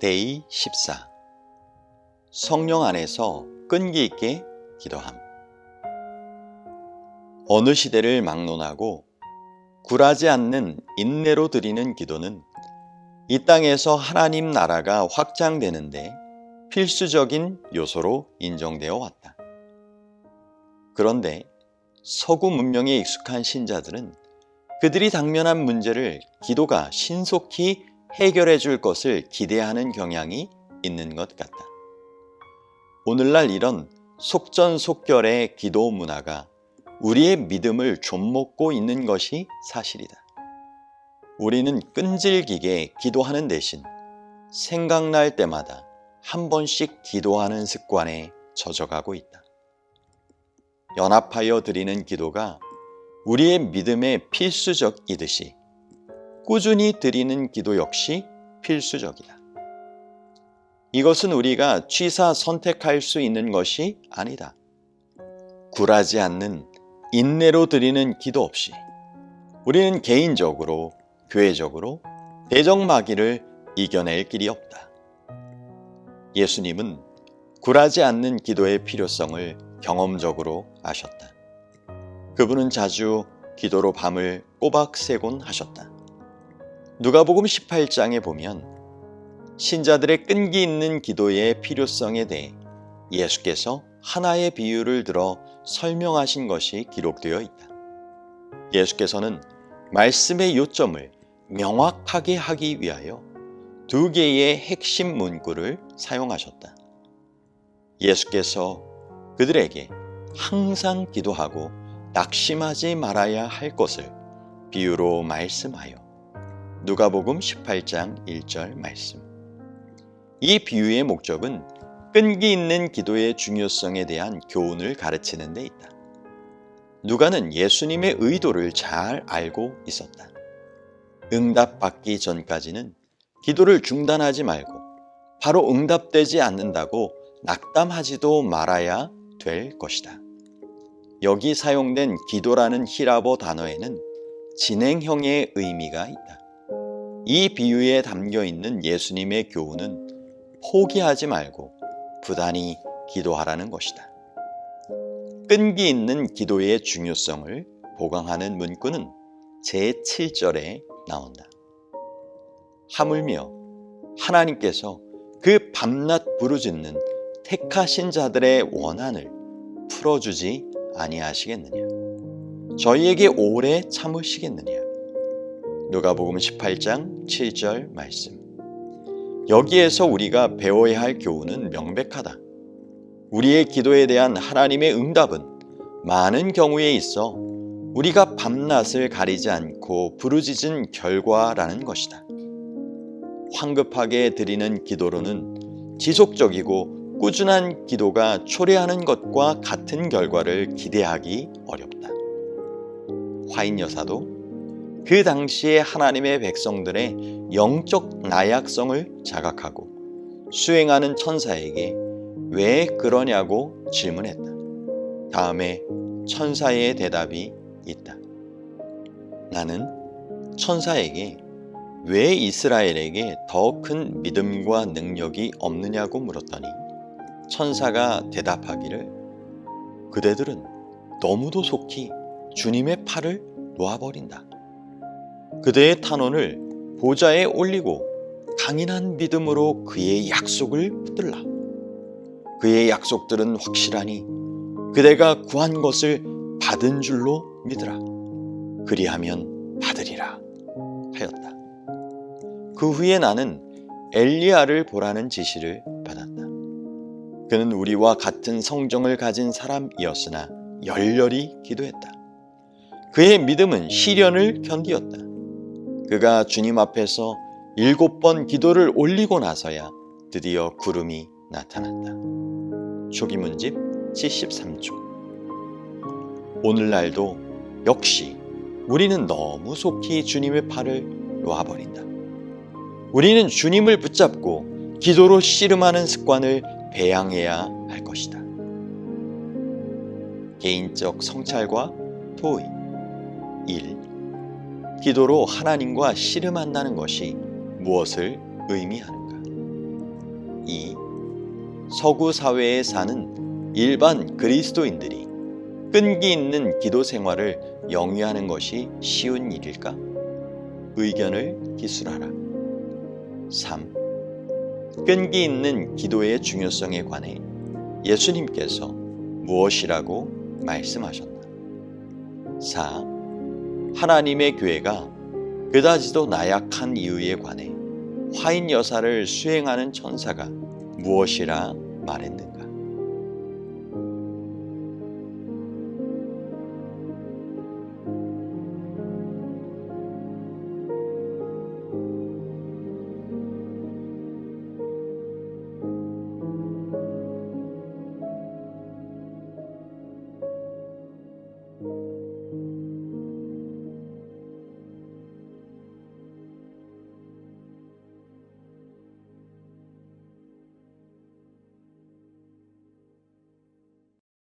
데이 14 성령 안에서 끈기 있게 기도함 어느 시대를 막론하고 굴하지 않는 인내로 드리는 기도는 이 땅에서 하나님 나라가 확장되는데 필수적인 요소로 인정되어 왔다. 그런데 서구 문명에 익숙한 신자들은 그들이 당면한 문제를 기도가 신속히 해결해 줄 것을 기대하는 경향이 있는 것 같다. 오늘날 이런 속전속결의 기도 문화가 우리의 믿음을 좀먹고 있는 것이 사실이다. 우리는 끈질기게 기도하는 대신 생각날 때마다 한 번씩 기도하는 습관에 젖어가고 있다. 연합하여 드리는 기도가 우리의 믿음의 필수적이듯이 꾸준히 드리는 기도 역시 필수적이다. 이것은 우리가 취사 선택할 수 있는 것이 아니다. 굴하지 않는 인내로 드리는 기도 없이 우리는 개인적으로, 교회적으로 대적마귀를 이겨낼 길이 없다. 예수님은 굴하지 않는 기도의 필요성을 경험적으로 아셨다. 그분은 자주 기도로 밤을 꼬박 새곤 하셨다. 누가복음 18장에 보면 신자들의 끈기 있는 기도의 필요성에 대해 예수께서 하나의 비유를 들어 설명하신 것이 기록되어 있다. 예수께서는 말씀의 요점을 명확하게 하기 위하여 두 개의 핵심 문구를 사용하셨다. 예수께서 그들에게 항상 기도하고 낙심하지 말아야 할 것을 비유로 말씀하여 누가복음 18장 1절 말씀. 이 비유의 목적은 끈기 있는 기도의 중요성에 대한 교훈을 가르치는 데 있다. 누가는 예수님의 의도를 잘 알고 있었다. 응답받기 전까지는 기도를 중단하지 말고 바로 응답되지 않는다고 낙담하지도 말아야 될 것이다. 여기 사용된 기도라는 히라보 단어에는 진행형의 의미가 있다. 이 비유에 담겨 있는 예수님의 교훈은 포기하지 말고 부단히 기도하라는 것이다. 끈기 있는 기도의 중요성을 보강하는 문구는 제7절에 나온다. 하물며 하나님께서 그 밤낮 부르짖는 택하신 자들의 원한을 풀어주지 아니하시겠느냐? 저희에게 오래 참으시겠느냐? 누가복음 18장 7절 말씀. 여기에서 우리가 배워야 할 교훈은 명백하다. 우리의 기도에 대한 하나님의 응답은 많은 경우에 있어 우리가 밤낮을 가리지 않고 부르짖은 결과라는 것이다. 황급하게 드리는 기도로는 지속적이고 꾸준한 기도가 초래하는 것과 같은 결과를 기대하기 어렵다. 화인 여사도 그 당시에 하나님의 백성들의 영적 나약성을 자각하고 수행하는 천사에게 왜 그러냐고 질문했다. 다음에 천사의 대답이 있다. 나는 천사에게 왜 이스라엘에게 더 큰 믿음과 능력이 없느냐고 물었더니 천사가 대답하기를 그대들은 너무도 속히 주님의 팔을 놓아버린다. 그대의 탄원을 보좌에 올리고 강인한 믿음으로 그의 약속을 붙들라. 그의 약속들은 확실하니 그대가 구한 것을 받은 줄로 믿으라. 그리하면 받으리라 하였다. 그 후에 나는 엘리야를 보라는 지시를 받았다. 그는 우리와 같은 성정을 가진 사람이었으나 열렬히 기도했다. 그의 믿음은 시련을 견디었다. 그가 주님 앞에서 일곱 번 기도를 올리고 나서야 드디어 구름이 나타났다. 초기문집 73조. 오늘날도 역시 우리는 너무 속히 주님의 팔을 놓아버린다. 우리는 주님을 붙잡고 기도로 씨름하는 습관을 배양해야 할 것이다. 개인적 성찰과 토의 1. 기도로 하나님과 씨름한다는 것이 무엇을 의미하는가? 2. 서구 사회에 사는 일반 그리스도인들이 끈기 있는 기도 생활을 영위하는 것이 쉬운 일일까? 의견을 기술하라. 3. 끈기 있는 기도의 중요성에 관해 예수님께서 무엇이라고 말씀하셨나? 4. 하나님의 교회가 그다지도 나약한 이유에 관해 화인 여사를 수행하는 천사가 무엇이라 말했는가?